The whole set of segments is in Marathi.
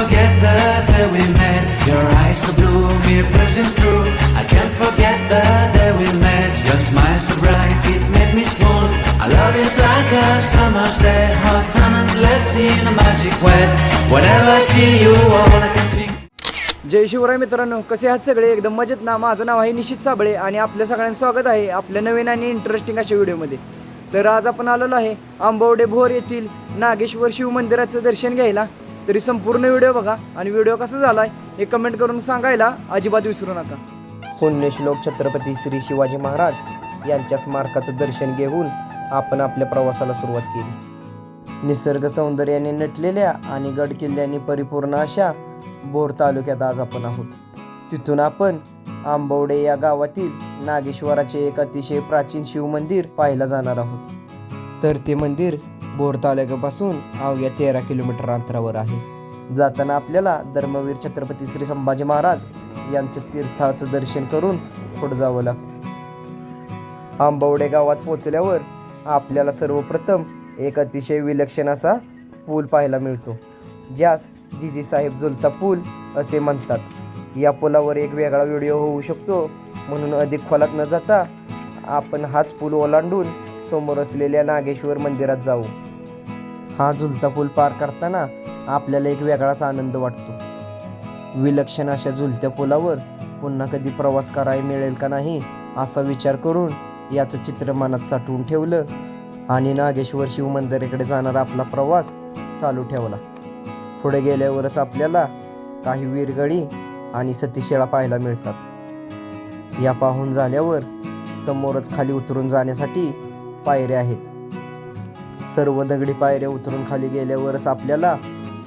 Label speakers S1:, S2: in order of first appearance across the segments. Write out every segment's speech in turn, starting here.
S1: forget the day we met. Your eyes so blue, me pressing through. I can't forget the day we met. Your smile so bright, it made me swoon. Our love is like a summer's day, hot and endless in a magic way. Whenever I see you, all I can think.
S2: जय शिवराय मित्रांनो कसे आहात सगळे एकदम मजेत ना माझं नाव आहे निशित साबळे आणि आपल्या सगळ्यांचं स्वागत आहे आपल्या नवीन आणि इंटरेस्टिंग अशा व्हिडिओमध्ये तर आज आपण आलेलो आहे आंबवडे भोर येथील नागेश्वर शिव मंदिराचं दर्शन घ्यायला तरी संपूर्ण व्हिडिओ बघा आणि व्हिडिओ कसा झाला आहे हे कमेंट करून सांगायला अजिबात विसरू नका.
S3: पुण्यश्लोक छत्रपती श्री शिवाजी महाराज यांच्या स्मारकाचं दर्शन घेऊन आपण आपल्या प्रवासाला सुरुवात केली. निसर्ग सौंदर्याने नटलेल्या आणि गड किल्ल्यांनी परिपूर्ण अशा बोर तालुक्यात आज आपण आहोत. तिथून आपण आंबवडे या गावातील नागेश्वराचे एक अतिशय प्राचीन शिवमंदिर पाहायला जाणार आहोत. तर ते मंदिर बोर तालुक्यापासून अवघ्या तेरा किलोमीटर अंतरावर आहे. जाताना आपल्याला धर्मवीर छत्रपती श्री संभाजी महाराज यांच्या तीर्थाचं दर्शन करून पुढे जावं लागतं. आंबवडे गावात पोचल्यावर आपल्याला सर्वप्रथम एक अतिशय विलक्षण असा पूल पाहायला मिळतो. ज्यास जिजी साहेब झुलता पूल असे म्हणतात. या पुलावर एक वेगळा व्हिडिओ होऊ शकतो. म्हणून अधिक खोलात न जाता आपण हाच पूल ओलांडून समोर असलेल्या नागेश्वर मंदिरात जाऊ. हा झुलता पूल पार करताना आपल्याला एक वेगळाच आनंद वाटतो. विलक्षण अशा झुलत्या पुलावर पुन्हा कधी प्रवास करायला मिळेल का नाही असा विचार करून याचं चित्र मनात साठवून ठेवलं आणि नागेश्वर शिवमंदिराकडे जाणारा आपला प्रवास चालू ठेवला. पुढे गेल्यावरच आपल्याला काही वीरगळी आणि सतीशेळा पाहायला मिळतात. या पाहून झाल्यावर समोरच खाली उतरून जाण्यासाठी पायऱ्या आहेत. सर्व दगडी पायऱ्या उतरून खाली गेल्यावरच आपल्याला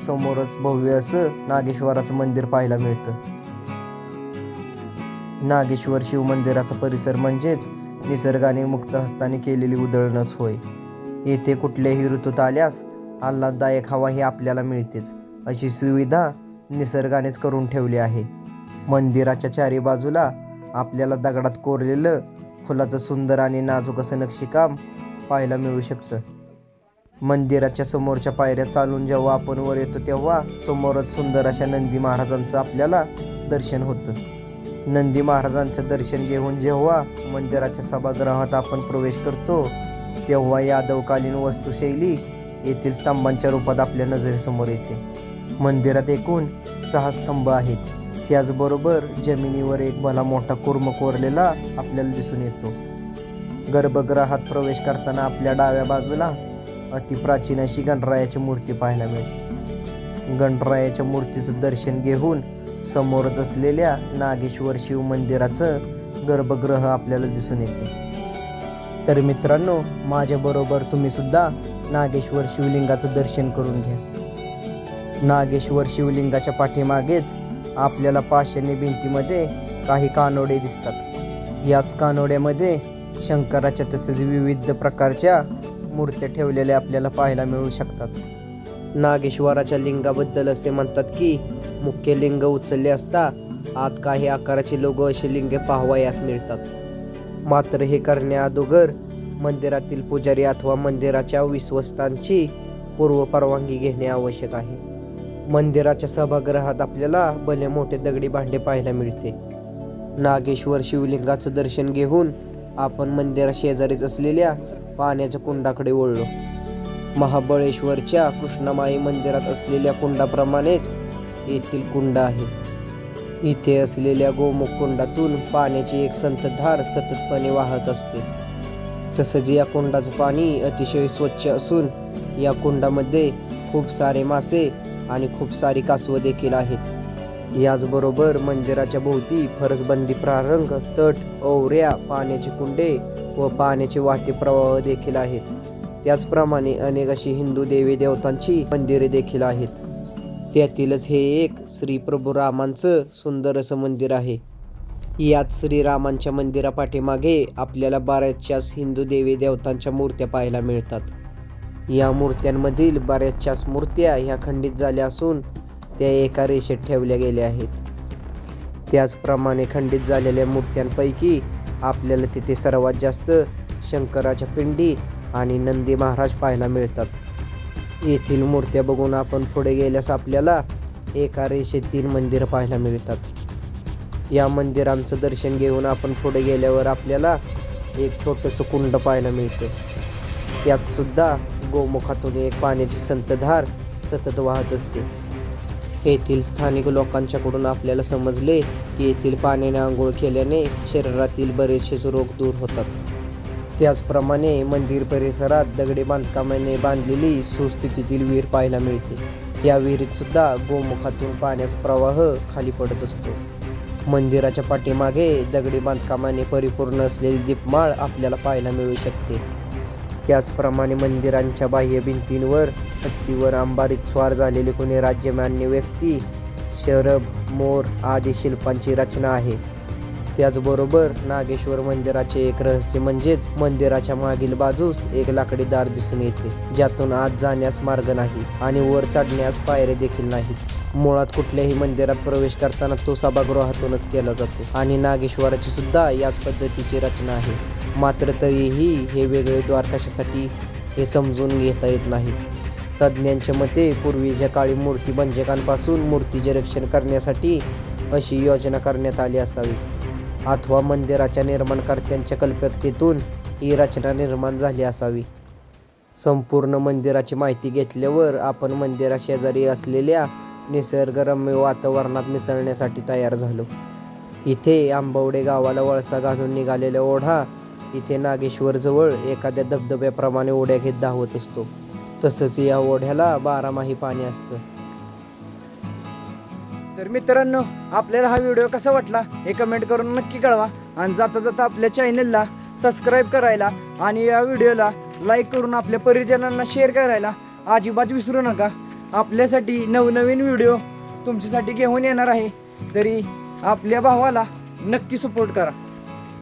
S3: समोरच भव्य असं नागेश्वराचं मंदिर पाहायला मिळतं. नागेश्वर शिव मंदिराचा परिसर म्हणजेच निसर्गाने मुक्त हस्ताने केलेली उधळणच होय. येथे कुठल्याही ऋतूत आल्यास आल्हाददायक हवा ही आपल्याला मिळतेच अशी सुविधा निसर्गानेच करून ठेवली आहे. मंदिराच्या चारी बाजूला आपल्याला दगडात कोरलेलं फुलाचं सुंदर आणि नाजूक असं नक्षीकाम पाहायला मिळू शकतं. मंदिराच्या समोरच्या पायऱ्या चालून जेव्हा आपण वर येतो तेव्हा समोरच सुंदर अशा नंदी महाराजांचं आपल्याला दर्शन होतं. नंदी महाराजांचं दर्शन घेऊन जेव्हा मंदिराच्या सभागृहात आपण प्रवेश करतो तेव्हा यादवकालीन वस्तुशैली येथील स्तंभांच्या रूपात आपल्या नजरेसमोर येते. मंदिरात एकूण सहा स्तंभ आहेत. त्याचबरोबर जमिनीवर एक भला मोठा कुर्म कोरलेला आपल्याला दिसून येतो. गर्भगृहात प्रवेश करताना आपल्या डाव्या बाजूला अतिप्राचीन अशी गणरायाची मूर्ती पाहायला मिळते. गणरायाच्या मूर्तीचं दर्शन घेऊन समोरच असलेल्या नागेश्वर शिव मंदिराचं गर्भगृह आपल्याला दिसून येते. तर मित्रांनो माझ्याबरोबर तुम्ही सुद्धा नागेश्वर शिवलिंगाचं दर्शन करून घ्या. नागेश्वर शिवलिंगाच्या पाठीमागेच आपल्याला पाषाणी भिंतीमध्ये काही कानोडे दिसतात. याच कानोड्यामध्ये शंकराच्या तसेच विविध प्रकारच्या मूर्त्या ठेवलेल्या आपल्याला पाहायला मिळू शकतात. नागेश्वराच्या लिंगाबद्दल असे म्हणतात की मुख्य लिंग उचलले असता आत काही आकाराचे लोक असे लिंगे पाहावयास मिळतात. मात्र हे करण्याअगोदर मंदिरातील पुजारी अथवा मंदिराच्या विश्वस्तांची पूर्व परवानगी घेणे आवश्यक आहे. मंदिराच्या सभागृहात आपल्याला भले मोठे दगडी भांडे पाहायला मिळते. नागेश्वर शिवलिंगाचं दर्शन घेऊन आपण मंदिरा शेजारीच असलेल्या पाण्याच्या कुंडाकडे वळलो. महाबळेश्वरच्या कृष्णामाई मंदिरात असलेल्या कुंडाप्रमाणेच येथील कुंड आहे. इथे असलेल्या गोमुख कुंडातून पाण्याची एक संतधार सततपणे वाहत असते. तसंच या कुंडाचं पाणी अतिशय स्वच्छ असून या कुंडामध्ये खूप सारे मासे आणि खूप सारी कासवं देखील आहेत. याचबरोबर मंदिराच्या भोवती फरसबंदी प्रारंग तट ओवऱ्या पाण्याचे कुंडे व पाण्याचे वाहते प्रवाह देखील आहेत. त्याचप्रमाणे अनेक अशी हिंदू देवी देवतांची मंदिरे देखील आहेत. त्यातीलच हे एक श्री प्रभू रामांचं सुंदर असं मंदिर आहे. यात श्रीरामांच्या मंदिरापाठीमागे आपल्याला बऱ्याचशाच हिंदू देवी देवतांच्या मूर्त्या पाहायला मिळतात. या मूर्त्यांमधील बऱ्याचशाच मूर्त्या ह्या खंडित झाल्या असून त्या एका रेषेत ठेवल्या गेल्या आहेत. त्याचप्रमाणे खंडित झालेल्या मूर्त्यांपैकी आपल्याला तिथे सर्वात जास्त शंकराच्या पिंडी आणि नंदी महाराज पाहायला मिळतात. येथील मूर्त्या बघून आपण पुढे गेल्यास आपल्याला एका रेषेत तीन मंदिरं पाहायला मिळतात. या मंदिरांचं दर्शन घेऊन आपण पुढे गेल्यावर आपल्याला एक छोटंसं कुंड पाहायला मिळतं. त्यातसुद्धा गोमुखातून एक पाण्याची संतधार सतत वाहत असते. येथील स्थानिक लोकांच्याकडून आपल्याला समजले की येथील पाण्याने आंघोळ केल्याने शरीरातील बरेचसे रोग दूर होतात. त्याचप्रमाणे मंदिर परिसरात दगडी बांधकामाने बांधलेली सुस्थितीतील विहीर पाहायला मिळते. या विहिरीत सुद्धा गोमुखातून पाण्याचा प्रवाह खाली पडत असतो. मंदिराच्या पाठीमागे दगडी बांधकामाने परिपूर्ण असलेली दीपमाळ आपल्याला पाहायला मिळू शकते. त्याचप्रमाणे मंदिरांच्या बाह्य भिंतींवर हत्तीवर अंबारीत स्वार झालेले कोणी राज्यमान्य व्यक्ती शरभ मोर आदी शिल्पांची रचना आहे. त्याचबरोबर नागेश्वर मंदिराचे एक रहस्य म्हणजेच मंदिराच्या मागील बाजूस एक लाकडी दार दिसून येते ज्यातून आत जाण्यास मार्ग नाही आणि वर चढण्यास पायरे देखील नाहीत. मुळात कुठल्याही मंदिरात प्रवेश करताना तो सभागृहातूनच केला जातो आणि नागेश्वराची सुद्धा याच पद्धतीची रचना आहे. मात्र तरीही हे वेगळे द्वार कशासाठी हे समजून घेता येत नाही. तज्ज्ञांच्या मते पूर्वीच्या काळी मूर्तिभंजकांपासून मूर्तीचे रक्षण करण्यासाठी अशी योजना करण्यात आली असावी. अथवा मंदिराच्या निर्माणकर्त्यांच्या कल्पकतेतून ही रचना निर्माण झाली असावी. संपूर्ण मंदिराची माहिती घेतल्यावर आपण मंदिराशेजारी असलेल्या निसर्गरम्य वातावरणात मिसळण्यासाठी तयार झालो. इथे आंबवडे गावाला वळसा घालून निघालेला ओढा इथे नागेश्वरजवळ एखाद्या धबधब्याप्रमाणे ओढ्या घेत धावत असतो. तसंच या ओढ्याला बारामाही पाणी असतं.
S2: तर मित्रांनो आपल्याला हा व्हिडिओ कसा वाटला हे कमेंट करून नक्की कळवा. आणि जाता जाता आपल्या चॅनलला सबस्क्राईब करायला आणि या व्हिडिओला लाईक करून आपल्या परिजनांना शेअर करायला अजिबात विसरू नका. आपल्यासाठी नवनवीन व्हिडिओ तुमच्यासाठी घेऊन येणार आहे. तरी आपल्या भावाला नक्की सपोर्ट करा.